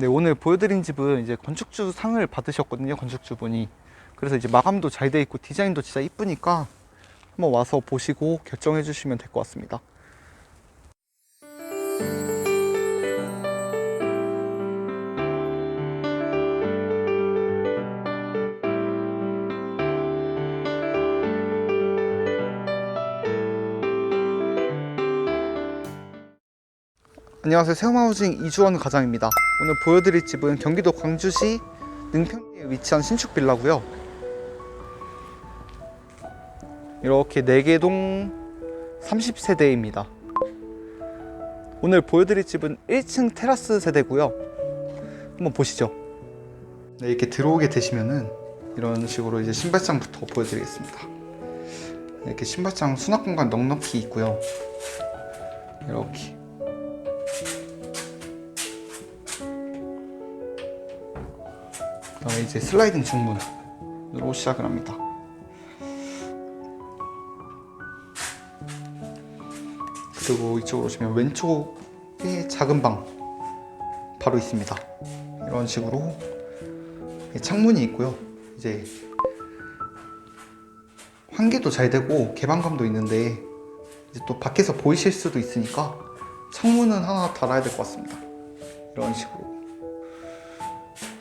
네, 오늘 보여드린 집은 이제 건축주 상을 받으셨거든요, 건축주분이. 그래서 이제 마감도 잘 돼 있고 디자인도 진짜 이쁘니까 한번 와서 보시고 결정해 주시면 될 것 같습니다. 안녕하세요. 새우마우징 이주원 과장입니다. 오늘 보여드릴 집은 경기도 광주시 능평리에 위치한 신축 빌라고요. 이렇게 4개 동 30세대입니다. 오늘 보여드릴 집은 1층 테라스 세대고요. 한번 보시죠. 네, 이렇게 들어오게 되시면은 이런 식으로 이제 신발장부터 보여드리겠습니다. 이렇게 신발장 수납 공간 넉넉히 있고요. 이렇게 그다음에 이제 슬라이딩 중문으로 시작을 합니다. 그리고 이쪽으로 오시면 왼쪽에 작은 방 바로 있습니다. 이런 식으로 창문이 있고요. 이제 환기도 잘 되고 개방감도 있는데 이제 또 밖에서 보이실 수도 있으니까 창문은 하나 달아야 될 것 같습니다. 이런 식으로.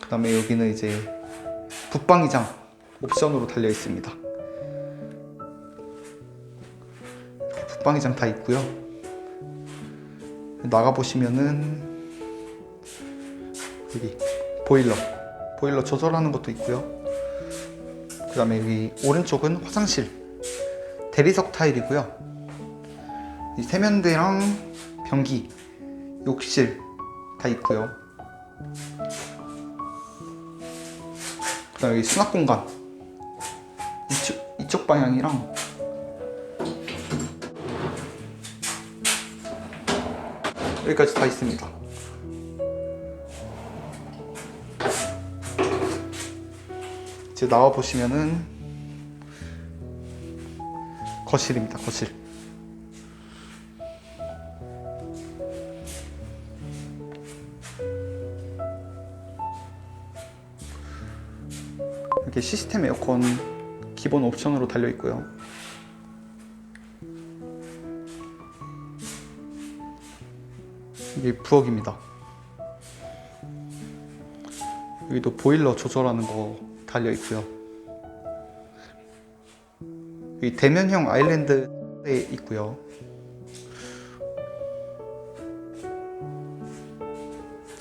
그 다음에 여기는 이제 붙방이장 옵션으로 달려 있습니다. 붙방이장 다 있고요. 나가 보시면은 여기 보일러 보일러 조절하는 것도 있고요. 그 다음에 여기 오른쪽은 화장실 대리석 타일이고요. 이 세면대랑 변기 욕실 다 있고요. 그다음 여기 수납 공간 이쪽 이쪽 방향이랑 여기까지 다 있습니다. 이제 나와 보시면은 거실입니다. 거실. 이렇게 시스템 에어컨 기본 옵션으로 달려 있고요. 이게 부엌입니다. 여기도 보일러 조절하는 거 달려 있고요. 여기 대면형 아일랜드에 있고요.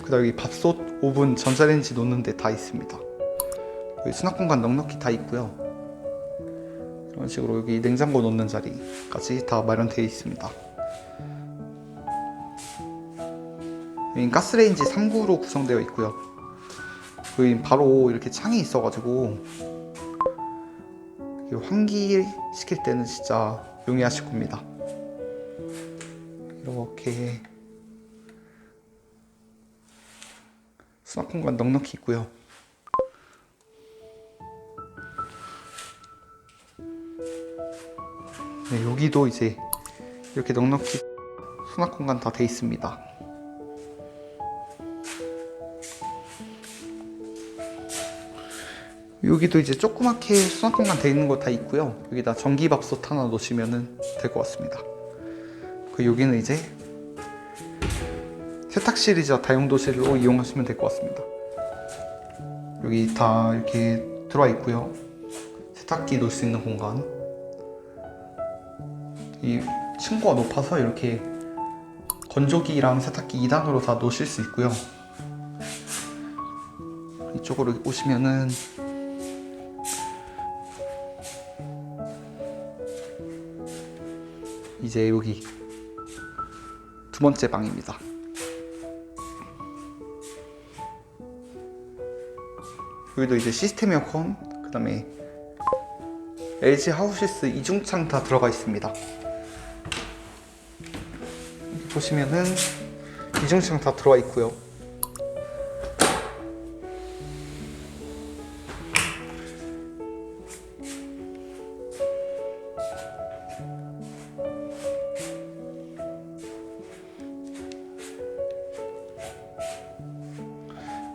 그다음 여기 밥솥, 오븐, 전자레인지 놓는 데 다 있습니다. 여기 수납 공간 넉넉히 다 있고요. 이런 식으로 여기 냉장고 놓는 자리까지 다 마련되어 있습니다. 여기 가스레인지 3구로 구성되어 있고요. 여기 바로 이렇게 창이 있어가지고 환기 시킬 때는 진짜 용이하실 겁니다. 이렇게 수납 공간 넉넉히 있고요. 네, 여기도 이제 이렇게 넉넉히 수납 공간 다 돼 있습니다. 여기도 이제 조그맣게 수납 공간 돼 있는 거 다 있고요. 여기다 전기밥솥 하나 놓으시면 될 것 같습니다. 그 여기는 이제 세탁실이자 다용도실로 이용하시면 될 것 같습니다. 여기 다 이렇게 들어와 있고요. 세탁기 놓을 수 있는 공간. 이 층고가 높아서 이렇게 건조기랑 세탁기 2단으로 다 놓으실 수 있고요. 이쪽으로 오시면은 이제 여기 두 번째 방입니다. 여기도 이제 시스템 에어컨, 그 다음에 LG 하우시스 이중창 다 들어가 있습니다. 보시면은 이중창 다 들어와 있고요.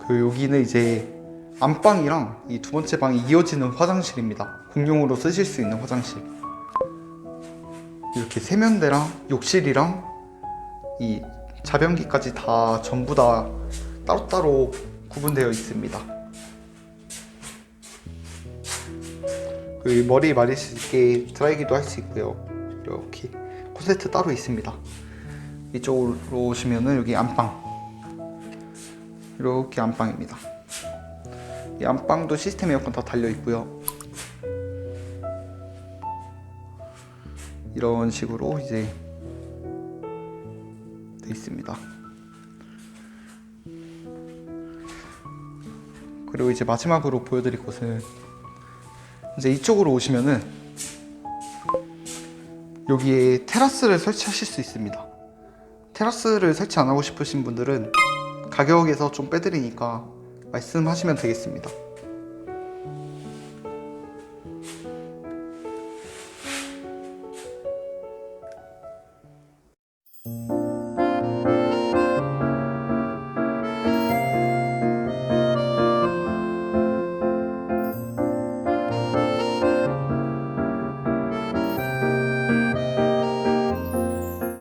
그 여기는 이제 안방이랑 이 두 번째 방이 이어지는 화장실입니다. 공용으로 쓰실 수 있는 화장실. 이렇게 세면대랑 욕실이랑 이 자변기까지 다 전부 다 따로따로 구분되어 있습니다. 그 머리 마릴 수 있게 드라이기도 할 수 있고요. 이렇게 콘센트 따로 있습니다. 이쪽으로 오시면은 여기 안방 이렇게 안방입니다. 이 안방도 시스템 에어컨 다 달려 있고요. 이런 식으로 이제 돼 있습니다. 그리고 이제 마지막으로 보여드릴 곳은 이제 이쪽으로 오시면은 여기에 테라스를 설치하실 수 있습니다. 테라스를 설치 안 하고 싶으신 분들은 가격에서 좀 빼드리니까 말씀하시면 되겠습니다.